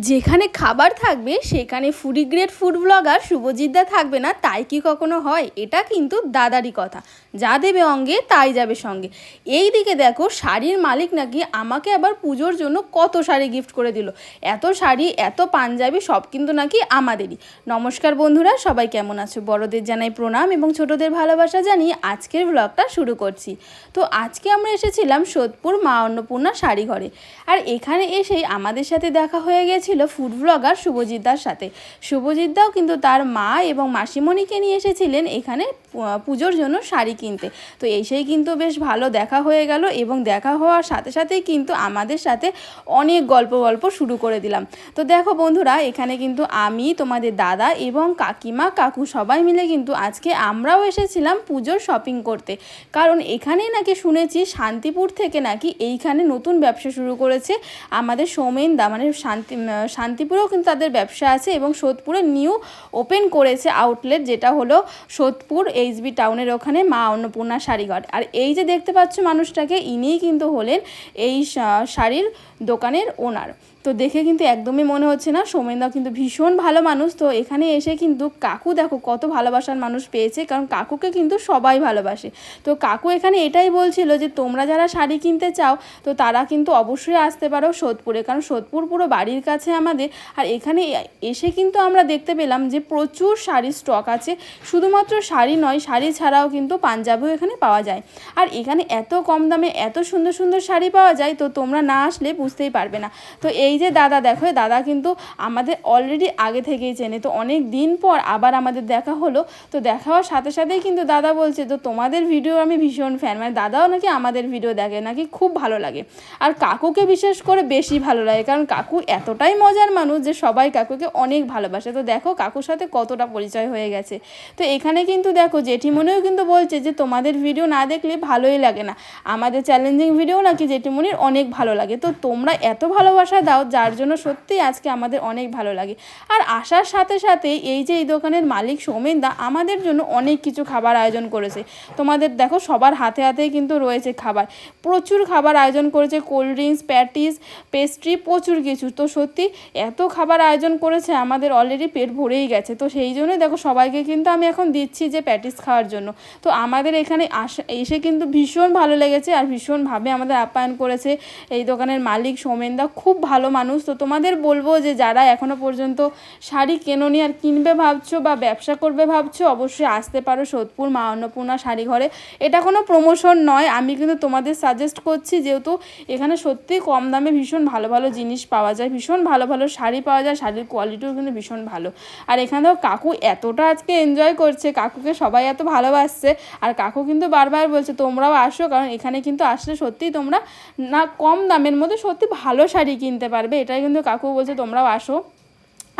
যেখানে খাবার থাকবে, সেখানে ফুডি গ্রেড ফুড ব্লগার শুভজিৎদা থাকবে না, তাই কি কখনো হয়? এটা কিন্তু দাদারই কথা। যা দেবে অঙ্গে, তাই যাবে সঙ্গে। এই দিকে দেখো, শাড়ির মালিক নাকি আমাকে আবার পুজোর জন্য কত শাড়ি গিফট করে দিল। এত শাড়ি, এত পাঞ্জাবি, সব কিন্তু নাকি আমাদেরই। নমস্কার বন্ধুরা, সবাই কেমন আছো? বড়দের জানাই প্রণাম এবং ছোটদের ভালোবাসা জানিয়ে আজকের ব্লগটা শুরু করছি। তো আজকে আমরা এসেছিলাম সোদপুর মা অন্নপূর্ণা শাড়ি ঘরে আর এখানে এসেই আমাদের সাথে দেখা হয়ে গেছিল ফুড ব্লগার শুভজিৎদার সাথে। শুভজিৎদাও কিন্তু তার মা এবং মাসিমণিকে নিয়ে এসেছিলেন এখানে পুজোর জন্য শাড়ি কিনতে। তো এসেই কিন্তু বেশ ভালো দেখা হয়ে গেল এবং দেখা হওয়ার সাথে সাথেই কিন্তু আমাদের সাথে অনেক গল্প গল্প শুরু করে দিলাম। তো দেখো বন্ধুরা, এখানে কিন্তু আমি, তোমাদের দাদা এবং কাকিমা, কাকু সবাই মিলে কিন্তু আজকে আমরাও এসেছিলাম পুজোর শপিং করতে। কারণ এখানেই নাকি শুনেছি শান্তিপুর থেকে নাকি এইখানে নতুন ব্যবসা শুরু করেছে আমাদের সৌমেন দা মানে শান্তি শান্তিপুরেও কিন্তু তাদের ব্যবসা আছে এবং সোদপুরে নিউ ওপেন করেছে আউটলেট, যেটা হলো সোদপুর এইচবি টাউনের ওখানে মা অন্নপূর্ণা শাড়িঘর। আর এই যে দেখতে পাচ্ছ মানুষটাকে, ইনিই কিন্তু হলেন এই শাড়ির দোকানের ওনার। তো দেখে কিন্তু একদমই মনে হচ্ছে না। সোমেনদা কিন্তু ভীষণ ভালো মানুষ। তো এখানে এসে কিন্তু কাকু দেখো কত ভালোবাসার মানুষ পেয়েছে, কারণ কাকুকে কিন্তু সবাই ভালোবাসে। তো কাকু এখানে এটাই বলছিল যে, তোমরা যারা শাড়ি কিনতে চাও, তো তারা কিন্তু অবশ্যই আসতে পারো সোদপুরে। কারণ সোদপুর পুরো বাড়ির কাছে আমাদের। আর এখানে এসে কিন্তু আমরা দেখতে পেলাম যে, প্রচুর শাড়ির স্টক আছে। শুধুমাত্র শাড়ি নয়, শাড়ি ছাড়াও কিন্তু পাঞ্জাবিও এখানে পাওয়া যায়। আর এখানে এত কম দামে এত সুন্দর সুন্দর শাড়ি পাওয়া যায়, তো তোমরা না আসলে বুঝতেই পারবে না। তো এই যে দাদা দেখো দাদা কিন্তু আমাদের অলরেডি আগে থেকেই চেনে। তো অনেক দিন পর আবার আমাদের দেখা হলো। তো দেখা হওয়ার সাথে সাথেই কিন্তু দাদা বলছে, তো তোমাদের ভিডিও আমি ভীষণ ফ্যান মানে দাদাও নাকি আমাদের ভিডিও দেখে, নাকি খুব ভালো লাগে। আর কাকুকে বিশেষ করে বেশি ভালো লাগে, কারণ কাকু এতটাই মজার মানুষ যে সবাই কাকুকে অনেক ভালোবাসে। তো দেখো কাকুর সাথে কতটা পরিচয় হয়ে গেছে। তো এখানে কিন্তু দেখো, জেঠিমনিও কিন্তু বলছে যে, তোমাদের ভিডিও না দেখলে ভালোই লাগে না। আমাদের চ্যালেঞ্জিং ভিডিও নাকি জেঠিমনির অনেক ভালো লাগে। তো তোমরা এত ভালোবাসা দাও যার জন্য সত্যিই আজকে আমাদের অনেক ভালো লাগে। আর আসার সাথে সাথে এই যে এই দোকানের মালিক সৌমেন দা আমাদের জন্য অনেক কিছু খাবার আয়োজন করেছে। তোমাদের দেখো সবার হাতে হাতেই কিন্তু রয়েছে খাবার। প্রচুর খাবার আয়োজন করেছে কোল্ড ড্রিঙ্কস প্যাটিস পেস্ট্রি প্রচুর কিছু। তো সত্যি এত খাবার আয়োজন করেছে, আমাদের অলরেডি পেট ভরেই গেছে। তো সেই জন্যই দেখো সবাইকে কিন্তু আমি এখন দিচ্ছি যে প্যাটিস খাওয়ার জন্য। তো আমাদের এখানে আসা, এসে কিন্তু ভীষণ ভালো লেগেছে। আর ভীষণভাবে আমাদের আপ্যায়ন করেছে এই দোকানের মালিক সৌমেনদা খুব ভালো মানুষ, তো তোমাদের বলব যে যারা এখনও পর্যন্ত শাড়ি কেনোনি আর কিনবে ভাবছ বা ব্যবসা করবে ভাবছ, অবশ্যই আসতে পারো সোদপুর মা অন্নপূর্ণা শাড়ি ঘরে। এটা কোনো প্রমোশন নয়, আমি কিন্তু তোমাদের সাজেস্ট করছি যেহেতু এখানে সত্যি কম দামে ভীষণ ভালো ভালো জিনিস পাওয়া যায়, ভীষণ ভালো ভালো শাড়ি পাওয়া যায়, শাড়ির কোয়ালিটিও কিন্তু ভীষণ ভালো। আর এখানেও কাকু এতটা আজকে এনজয় করছে, কাকুকে সবাই এত ভালোবাসছে, আর কাকু কিন্তু বারবার বলছে, তোমরাও আসো। কারণ এখানে কিন্তু আসলে সত্যিই তোমরা না কম দামের মধ্যে সত্যি ভালো শাড়ি কিনতে পারবে এটাই কিন্তু কাকু বলছে তোমরাও আসো।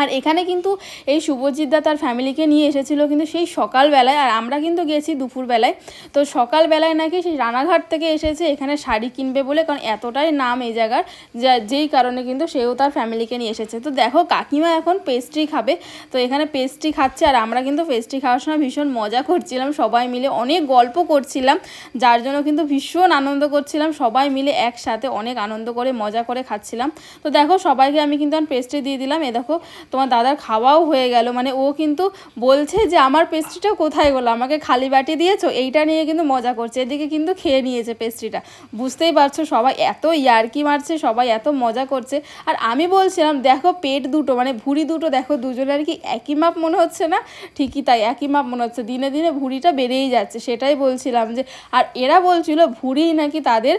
আর এখানে কিন্তু এই শুভজিৎদা তার ফ্যামিলিকে নিয়ে এসেছিল কিন্তু সেই সকালবেলায়, আর আমরা কিন্তু গেছি দুপুরবেলায়। তো সকালবেলায় নাকি সেই রানাঘাট থেকে এসেছে, এখানে শাড়ি কিনবে বলে, কারণ এতটাই নাম এই জায়গার, যা যেই কারণে কিন্তু সেও তার ফ্যামিলিকে নিয়ে এসেছে। তো দেখো, কাকিমা এখন পেস্ট্রি খাবে, তো এখানে পেস্ট্রি খাচ্ছে, আর আমরা কিন্তু পেস্ট্রি খাওয়ার সময় ভীষণ মজা করছিলাম, সবাই মিলে অনেক গল্প করছিলাম, যার জন্য কিন্তু ভীষণ আনন্দ করছিলাম, সবাই মিলে একসাথে অনেক আনন্দ করে, মজা করে খাচ্ছিলাম। তো দেখো, সবাইকে আমি কিন্তু পেস্ট্রি দিয়ে দিলাম, এ দেখো তোমার দাদার খাওয়াও হয়ে গেল। মানে ও কিন্তু বলছে যে, আমার পেস্ট্রিটা কোথায় গেলো? আমাকে খালি বাটি দিয়েছ? এইটা নিয়ে কিন্তু মজা করছে। এদিকে কিন্তু খেয়ে নিয়েছে পেস্ট্রিটা বুঝতেই পারছ, সবাই এত ইয়ার্কি মারছে, সবাই এত মজা করছে। আর আমি বলছিলাম, দেখো পেট দুটো মানে ভুঁড়ি দুটো, দেখো দুজনের কি একই মাপ মনে হচ্ছে না? ঠিকই তাই, একই মাপ মনে হচ্ছে। দিনে দিনে ভুঁড়িটা বেড়েই যাচ্ছে, সেটাই বলছিলাম যে, আর এরা বলছিল ভুঁড়ি নাকি তাদের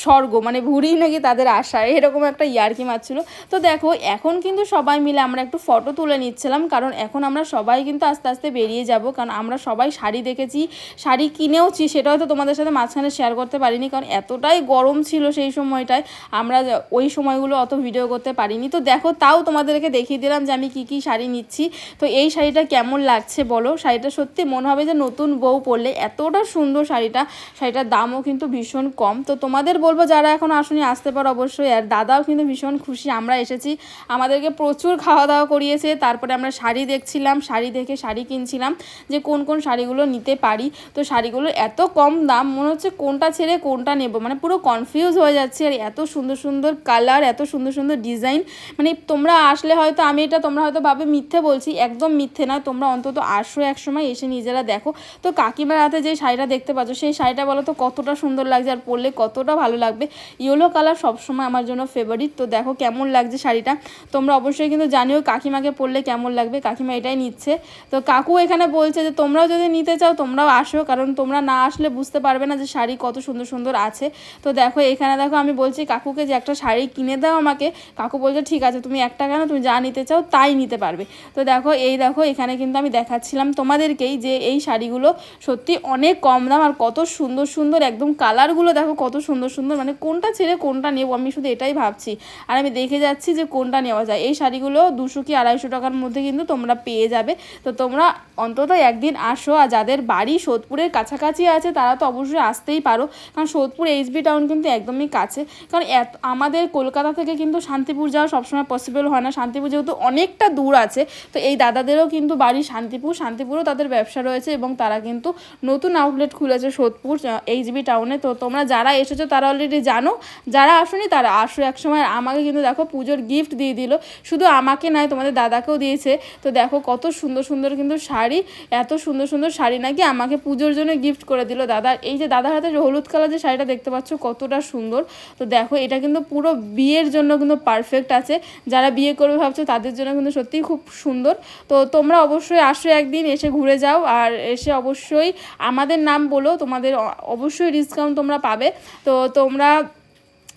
স্বর্গ মানে ভুঁড়ি নাকি তাদের আশা, এরকম একটা ইয়ার্কি মারছিল। তো দেখো, এখন কিন্তু সবাই মিলে আমরা একটু ফটো তুলে নিচ্ছিলাম, কারণ এখন আমরা সবাই কিন্তু আস্তে আস্তে বেরিয়ে যাব। কারণ আমরা সবাই শাড়ি দেখেছি, শাড়ি কিনেওছি, সেটা হয়তো তোমাদের সাথে মাঝখানে শেয়ার করতে পারিনি, কারণ এতটাই গরম ছিল সেই সময়টায়, আমরা ওই সময়গুলো অত ভিডিও করতে পারিনি। তো দেখো, তাও তোমাদেরকে দেখিয়ে দিলাম যে আমি কি কি শাড়ি নিচ্ছি। তো এই শাড়িটা কেমন লাগছে বলো? শাড়িটা সত্যি মনে হবে যে নতুন বউ পরলে এতটা সুন্দর শাড়িটা, শাড়িটার দামও কিন্তু ভীষণ কম। তো তোমাদের বলব, যারা এখন আসুনি, আসতে পারো অবশ্যই। আর দাদাও কিন্তু ভীষণ খুশি, আমরা এসেছি। আমাদেরকে প্রচুর খাওয়া দাওয়া করিয়েছে, তারপরে আমরা শাড়ি দেখছিলাম, শাড়ি দেখে শাড়ি কিনছিলাম যে কোন কোন শাড়িগুলো নিতে পারি। তো শাড়িগুলোর এত কম দাম, মনে হচ্ছে কোনটা ছেড়ে কোনটা নেব মানে পুরো কনফিউজ হয়ে যাচ্ছে। আর এত সুন্দর সুন্দর কালার এত সুন্দর সুন্দর ডিজাইন মানে তোমরা আসলে হয়তো, আমি এটা তোমরা হয়তো ভাবে মিথ্যে বলছি, একদম মিথ্যে না তোমরা অন্তত আসো এক সময় এসে নিজেরা দেখো। তো কাকিমার হাতে যে শাড়িটা দেখতে পাচ্ছ, সেই শাড়িটা বলো তো কতটা সুন্দর লাগছে আর পরলে কতটা ভালো লাগবে? ইয়েলো কালার সবসময় আমার জন্য ফেভারিট তো দেখো কেমন লাগছে শাড়িটা। তোমরা অবশ্যই কিন্তু জানিও কাকিমাকে পরলে কেমন লাগবে? কাকিমা এটাই নিচ্ছে। তো কাকু এখানে বলছে যে, তোমরাও যদি নিতে চাও, তোমরাও আসো। কারণ তোমরা না আসলে বুঝতে পারবে না যে শাড়ি কত সুন্দর সুন্দর আছে। তো দেখো, এখানে দেখো আমি বলছি, কাকুকে যে একটা শাড়ি কিনে দাও আমাকে। কাকু বলছে, ঠিক আছে, তুমি একটা কেন? তুমি যা নিতে চাও তাই নিতে পারবে। তো দেখো, এই দেখো, এখানে কিন্তু আমি দেখাচ্ছিলাম তোমাদেরকেই যে এই শাড়িগুলো সত্যি অনেক কম দাম আর কত সুন্দর সুন্দর একদম কালারগুলো দেখো কত সুন্দর সুন্দর। মানে কোনটা ছেড়ে কোনটা নেব? আমি শুধু এটাই ভাবছি। আর আমি দেখে যাচ্ছি যে কোনটা নেওয়া যায়। এই শাড়িগুলো দুশো কি আড়াইশো টাকার মধ্যে কিন্তু তোমরা পেয়ে যাবে। তো তোমরা অন্তত একদিন আসো আর যাদের বাড়ি সোদপুরের কাছাকাছি আছে, তারা তো অবশ্যই আসতেই পারো। কারণ সোদপুর এইচবি টাউন কিন্তু একদমই কাছে। কারণ এত, আমাদের কলকাতা থেকে কিন্তু শান্তিপুর যাওয়া সবসময় পসিবল হয় না। শান্তিপুর যেহেতু অনেকটা দূর আছে, তো এই দাদাদেরও কিন্তু বাড়ি শান্তিপুর। শান্তিপুরও তাদের ব্যবসা রয়েছে এবং তারা কিন্তু নতুন আউটলেট খুলেছে সোদপুর এইচবি টাউনে। তো তোমরা যারা এসেছ, তারা অলরেডি জানো। যারা আসোনি, তারা আসো এক সময় আমাকে কিন্তু দেখো, পুজোর গিফট দিয়ে দিল। শুধু আমাকে নয় তোমাদের দাদাকেও দিয়েছে। তো দেখো কত সুন্দর সুন্দর কিন্তু শাড়ি, এত সুন্দর সুন্দর শাড়ি নাকি আমাকে পুজোর জন্য গিফট করে দিল দাদা। এই যে দাদার হাতে হলুদ কালার যে শাড়িটা দেখতে পাচ্ছ কতটা সুন্দর। তো দেখো এটা কিন্তু পুরো বিয়ের জন্য কিন্তু পারফেক্ট আছে। যারা বিয়ে করবে ভাবছ তাদের জন্য কিন্তু সত্যিই খুব সুন্দর। তো তোমরা অবশ্যই আসো একদিন, এসে ঘুরে যাও আর এসে অবশ্যই আমাদের নাম বলো, তোমাদের অবশ্যই ডিসকাউন্ট তোমরা পাবে। তো তোমরা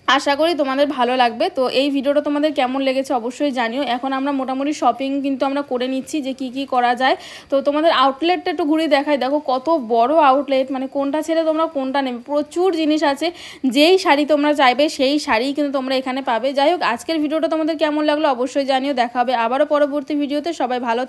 আশা করি তোমাদের ভালো লাগবে। তো এই ভিডিওটা তোমাদের কেমন লেগেছে অবশ্যই জানিও। এখন আমরা মোটামুটি শপিং কিন্তু আমরা করে নিচ্ছি যে কি কি করা যায়। তো তোমাদের আউটলেটটা একটু ঘুরে দেখাই। দেখো কত বড় আউটলেট মানে কোনটা ছেড়ে তোমরা কোনটা নেবে? প্রচুর জিনিস আছে। যেই শাড়ি তোমরা চাইবে, সেই শাড়ি কিন্তু তোমরা এখানে পাবে। যাই হোক, আজকের ভিডিওটা তোমাদের কেমন লাগল অবশ্যই জানিও। দেখা হবে আবারও পরবর্তী ভিডিওতে। সবাই ভালো